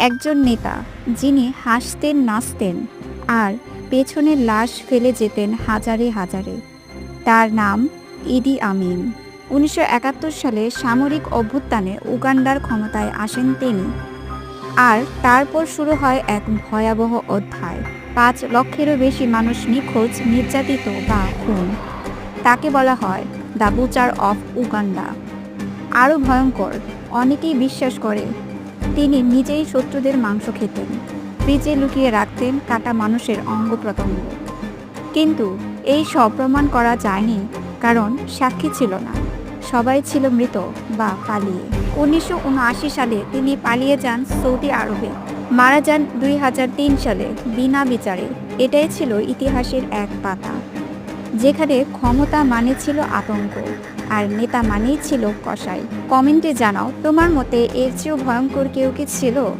একজন নেতা যিনি হাসতেন, নাচতেন আর পেছনে লাশ ফেলে যেতেন হাজারে হাজারে। তার নাম ইদি আমিন। উনিশশো একাত্তর সালে সামরিক অভ্যুত্থানে উগান্ডার ক্ষমতায় আসেন তিনি আর তারপর শুরু হয় এক ভয়াবহ অধ্যায়। পাঁচ লক্ষেরও বেশি মানুষ নিখোঁজ, নির্যাতিত বা খুন। তাকে বলা হয় দ্য বুচার অফ উগান্ডা। আরও ভয়ঙ্কর, অনেকেই বিশ্বাস করে তিনি নিজেই শত্রুদের মাংস খেতেন। ফ্রিজে লুকিয়ে রাখতেন কাটা মানুষের অঙ্গ প্রত্যঙ্গ। কিন্তু এই সব প্রমাণ করা যায়নি, কারণ সাক্ষী ছিল না। সবাই ছিল মৃত বা পালিয়ে। উনিশশো উনআশি সালে তিনি পালিয়ে যান সৌদি আরবে। মারা যান দুই হাজার তিন সালে, বিনা বিচারে। এটাই ছিল ইতিহাসের এক পাতা। যেখানে ক্ষমতা মানে ছিল আতঙ্ক, আর নেতা মানেই ছিল কসাই। কমেন্টে জানাও, তোমার মতে এর চেয়েও ভয়ঙ্কর কেউ কি ছিল?